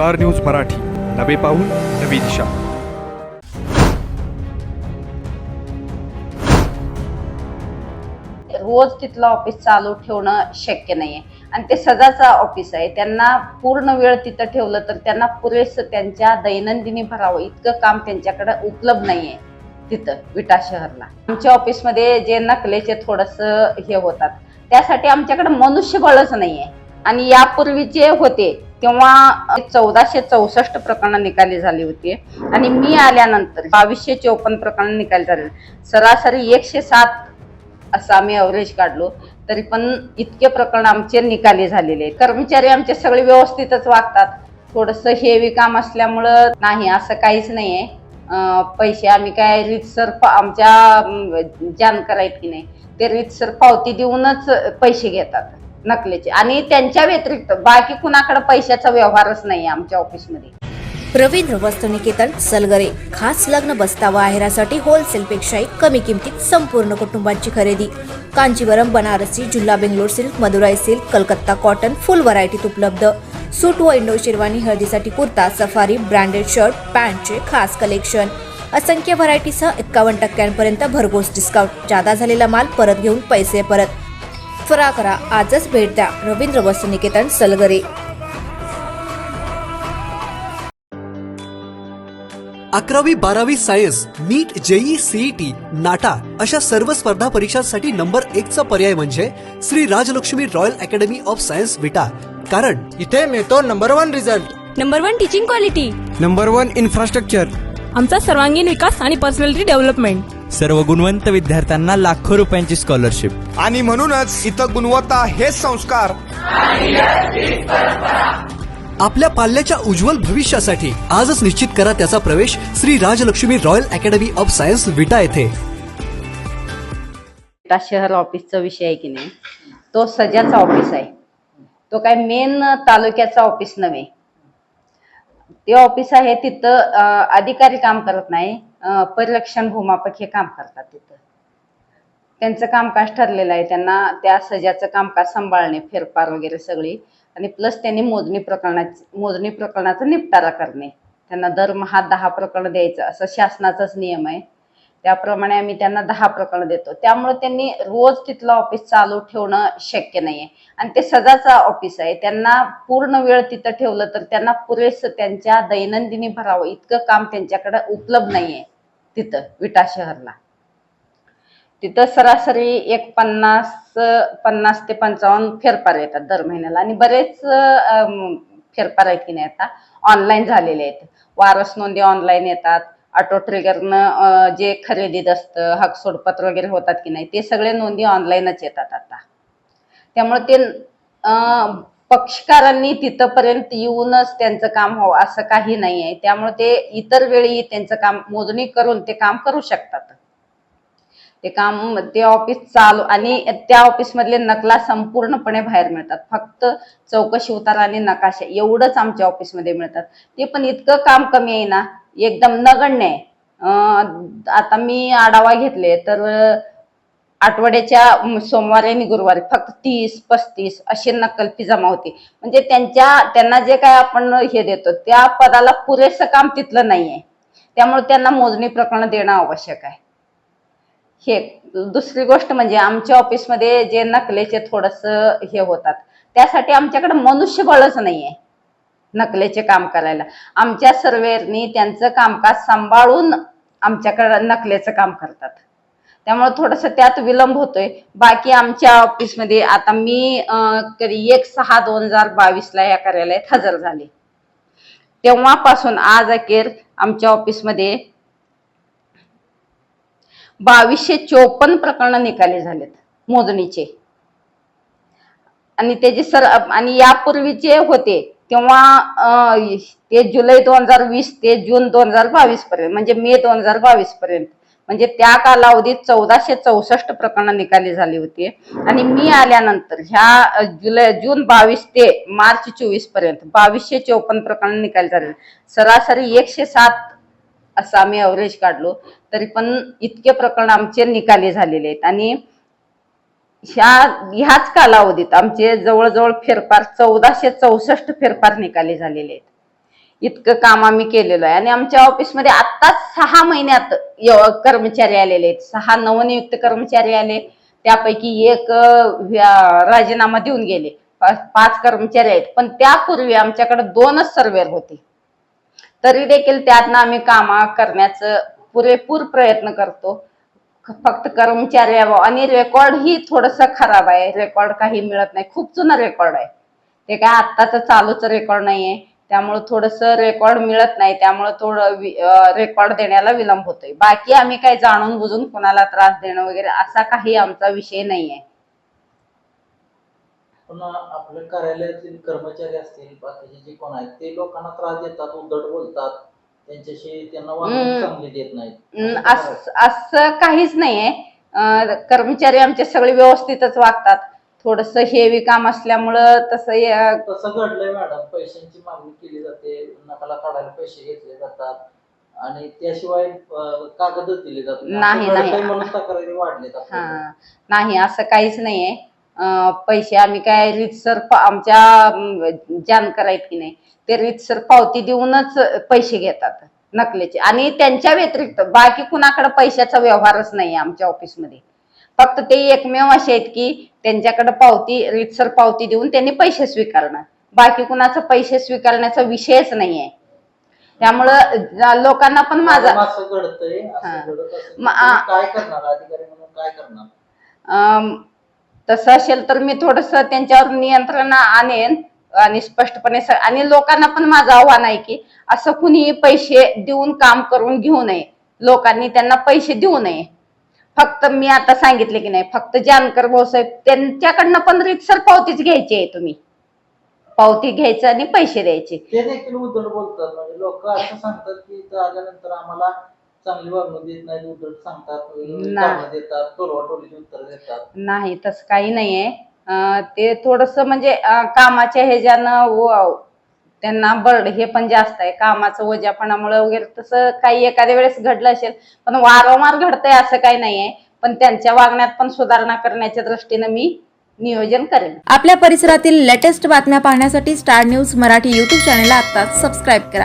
Star news Marathi. नवे पाऊल नवी दिशा. रोज तिथलं ऑफिस चालू ठेवणं शक्य नाहीये. आणि ते सजाचं ऑफिस आहे. त्यांना पूर्ण वेळ तिथं ठेवलं तर त्यांना पुरेसं त्यांच्या दैनंदिनी भरावं इतकं काम त्यांच्याकडे उपलब्ध नाहीये तिथं विटा शहरला. आमच्या ऑफिसमध्ये जे नकलेचे थोडस हे होतात. त्यासाठी आमच्याकडे मनुष्यबळच नाहीये. आणि यापूर्वी जे होते तेव्हा चौदाशे चौसष्ट प्रकरणं निकाली झाली होती. आणि मी आल्यानंतर बावीसशे चौपन्न प्रकरणं निकाली झाली. सरासरी एकशे सात असं आम्ही अवरेज काढलो. तरी पण इतके प्रकरण आमचे निकाली झालेले आहेत. कर्मचारी आमचे सगळे व्यवस्थितच वागतात. थोडस हेवी काम असल्यामुळं नाही असं काहीच नाही आहे पैसे आम्ही काय रीतसर आमच्या जानकर आहेत की नाही. ते रीतसर पावती देऊनच पैसे घेतात. नकलेचे. आणि त्यांच्या व्यतिरिक्त बाकी कुणाकडे पैशाचा व्यवहारच नाही आमच्या ऑफिसमध्ये. रवींद्र वस्त्रनिकेतन सलगरे खास लग्न बसतावा आहेरासाठी होलसेलपेक्षाही कमी किमतीत संपूर्ण कुटुंबांची खरेदी. Kanchivaram Banarasi जुल्ला Bangalore silk Madurai silk Calcutta cotton full व्हरायटीत उपलब्ध. सूट व इंडो शेरवानी हळदीसाठी कुर्ता सफारी ब्रँडेड शर्ट पॅन्टचे खास कलेक्शन असंख्य व्हरायटीसह एक्कावन्न टक्क्यांपर्यंत भरघोस डिस्काउंट जादा झालेला माल परत घेऊन पैसे परत. त्वरा करा. आजच भेट द्या. रवींद्र वस्त्रनिकेतन सलगरे. अकरावी बारावी science NEET JEE CET NATA अशा सर्व स्पर्धा परीक्षांसाठी नंबर एक चा पर्याय म्हणजे Shri Rajlakshmi royal academy of science Vita. कारण इथे मिळतो number one result. Number one teaching quality. Number one infrastructure. आमचा सर्वांगीण विकास आणि पर्सनॅलिटी डेव्हलपमेंट. सर्व गुणवंत विद्यार्थ्यांना लाखो रुपयांची स्कॉलरशिप आणि म्हणूनच इथं गुणवत्ता हेच संस्कार. आपल्या पाल्याच्या उज्ज्वल भविष्यासाठी आजच निश्चित करा त्याचा प्रवेश Shri Rajlakshmi royal academy of science Vita येथे. विटा शहर ऑफिसचा विषय आहे की नाही? तो सजाचा ऑफिस आहे. तो काय मेन तालुक्याचा ऑफिस नव्हे. ते ऑफिस आहे तिथं अधिकारी काम करत नाही. परिरक्षण भूमापक हे काम करतात तिथं. त्यांचं कामकाज ठरलेलं आहे. त्यांना त्या सजाचं कामकाज सांभाळणे फेरफार वगैरे सगळी. आणि प्लस त्यांनी मोजणी प्रकरणाची मोजणी प्रकरणाचा निपटारा करणे. त्यांना दरमहा दहा प्रकरण द्यायचं. असं शासनाचाच नियम आहे. त्याप्रमाणे आम्ही त्यांना दहा प्रकरण देतो. त्यामुळे त्यांनी रोज तिथलं ऑफिस चालू ठेवणं शक्य नाहीये. आणि ते सजाचं ऑफिस आहे. त्यांना पूर्ण वेळ तिथं ठेवलं तर त्यांना पुरेसं त्यांच्या दैनंदिनी भरावं इतकं काम त्यांच्याकडे उपलब्ध नाहीये तिथं विटा शहरला. तिथं सरासरी एक पन्नास पन्नास ते पंचावन्न फेरफार येतात दर महिन्याला. आणि बरेच फेरफार आहेत की नाही आता? ऑनलाईन झालेले आहेत. वारस नोंदी ऑनलाईन येतात. ऑटो ट्रिगरनं जे खरेदीत असतं हक सोडपत्र वगैरे होतात की नाही ते सगळे नोंदी ऑनलाईनच येतात आता. त्यामुळे ते पक्षकारांनी तिथंपर्यंत येऊनच त्यांचं काम हो असं काही नाही आहे त्यामुळे ते इतर वेळी त्यांचं काम मोजणी करून ते काम करू शकतात. ते काम ते ऑफिस चालू आणि त्या ऑफिस मधले नकला संपूर्णपणे बाहेर मिळतात. फक्त चौकशी उतार आणि नकाशा एवढंच आमच्या ऑफिसमध्ये मिळतात. ते पण इतकं काम कमी आहे ना एकदम नगण्य आहे. आता मी आढावा घेतले तर आठवड्याच्या सोमवारी आणि गुरुवारी फक्त तीस पस्तीस अशी नकलपी जमा होती. म्हणजे त्यांच्या त्यांना जे काय आपण हे देतो त्या पदाला पुरेसं काम तिथलं नाहीये. त्यामुळे त्यांना मोजणी प्रकरण देणं आवश्यक आहे. हे दुसरी गोष्ट म्हणजे आमच्या ऑफिसमध्ये जे नकलेचे थोडस हे होतात. त्यासाठी आमच्याकडे मनुष्यबळच नाहीये नकलेचे काम करायला. आमच्या सर्वेअरनी त्यांचं कामकाज सांभाळून आमच्याकडे नकलेचं काम करतात. त्यामुळे थोडस त्यात विलंब होतोय. बाकी आमच्या ऑफिसमध्ये आता मी कधी एक सहा दोन हजार बावीसला या कार्यालयात हजर झाले. तेव्हापासून आज अखेर आमच्या ऑफिसमध्ये बावीसशे चोपन्न प्रकरण निकाली झालेत मोजणीचे. आणि त्याचे सर आणि यापूर्वीचे होते तेव्हा ते जुलै दोन हजार वीस ते जून दोन हजार बावीस पर्यंत म्हणजे मे दोन हजार बावीस पर्यंत म्हणजे त्या कालावधीत चौदाशे चौसष्ट प्रकरणं निकाली झाली होती. आणि मी आल्यानंतर ह्या जुलै जून बावीस ते मार्च चोवीसपर्यंत बावीसशे चोपन्न प्रकरण निकाली झाले. सरासरी एकशे सात असं आम्ही अवरेज काढलो. तरी पण इतके प्रकरण आमचे निकाली झालेले आहेत. आणि ह्या ह्याच कालावधीत आमचे जवळजवळ फेरफार चौदाशे चौसष्ट फेरफार निकाली झालेले आहेत. इतकं काम आम्ही केलेलं आहे. आणि आमच्या ऑफिसमध्ये आत्ताच सहा महिन्यात कर्मचारी आलेले आहेत. सहा नवनियुक्त कर्मचारी आले. त्यापैकी एक राजीनामा देऊन गेले. पाच कर्मचारी आहेत. पण त्यापूर्वी आमच्याकडे दोनच सर्वेअर होते. तरी देखील त्यातनं आम्ही कामा करण्याचं पुरेपूर प्रयत्न करतो. फक्त कर्मचारी आणि रेकॉर्ड ही थोडस खराब आहे. रेकॉर्ड काही मिळत नाही. खूप जुनं रेकॉर्ड आहे. ते काय आत्ताच चालूच रेकॉर्ड नाहीये. त्यामुळे थोडस रेकॉर्ड मिळत नाही. त्यामुळे थोडं रेकॉर्ड देण्याला विलंब होतोय. बाकी आम्ही काही जाणून बुजून कोणाला त्रास देणं वगैरे असा काही आमचा विषय नाहीये. पुन्हा आपल्या कार्यालयातील कर्मचारी असतील बाकीचे जे कोण आहेत ते लोकांना त्रास देतात उद्धट बोलतात. त्यांच्याशी त्यांना वागणूक हम्म. चांगली देत नाहीत. असं काय? अस- असं काहीच नाहीये. अं, कर्मचारी आमचे सगळे व्यवस्थितच वागतात. थोडस हेवी काम असल्यामुळं तसं हे- तसं घडलंय मॅडम. पैशांची मागणी केली जाते. नकाला काढायला पैसे घेतले जातात. आणि त्याशिवाय अं, कागदच दिले जातात. नाही, नाही. म्हणून तक्रारी वाढलेत आपल्याकडे. हा. नाही असं काहीच नाहीये. पैसे आम्ही काय रीतसर आमच्या जानकर आहेत की नाही ते रीतसर पावती देऊनच पैसे घेतात नकलेचे. आणि त्यांच्या व्यतिरिक्त बाकी कुणाकडे पैशाचा व्यवहारच नाही आमच्या ऑफिसमध्ये. फक्त ते एकमेव असे आहेत की त्यांच्याकडे पावती रीतसर पावती देऊन त्यांनी पैसे स्वीकारणं बाकी कुणाचा पैसे स्वीकारण्याचा विषयच नाहीये. त्यामुळं ज- लोकांना पण माझा काय करणार? तसं असेल तर मी थोडस त्यांच्यावर नियंत्रण आणेन आणि स्पष्टपणे आणि लोकांना पण माझं आव्हान आहे की असं कुणी पैसे देऊन काम करून घेऊ नये. लोकांनी त्यांना पैसे देऊ नये. फक्त मी आता सांगितले की नाही फक्त जानकर भाऊसाहेब त्यांच्याकडनं पण रितसर पावतीच घ्यायची आहे तुम्ही. पावती घ्यायचं आणि पैसे द्यायचे. ते देखील उद्धट बोलतात. म्हणजे लोक असं सांगतात की आल्यानंतर आम्हाला चांगली वागणूक देत नाही उद्धट सांगतात. कामं देतात टोलवाटोलीची उत्तर देतात. नाही तसं काही नाहीये. अं, ते थोडस म्हणजे अं, कामाच्या ह्याच्यानं व- त्यांना बर्ड हे पण जास्त आहे. कामाचं वजापणामुळे वगैरे तसं काही एखाद्या वेळेस घडलं असेल पण वारंवार घडतंय असं काही नाहीये. पण त्यांच्या वागण्यात पण सुधारणा करण्याच्या दृष्टीनं मी नियोजन करेन. आपल्या परिसरातील लेटेस्ट बातम्या पाहण्यासाठी स्टार न्यूज मराठी यूट्यूब चॅनलला आत्ताच सबस्क्राईब करा.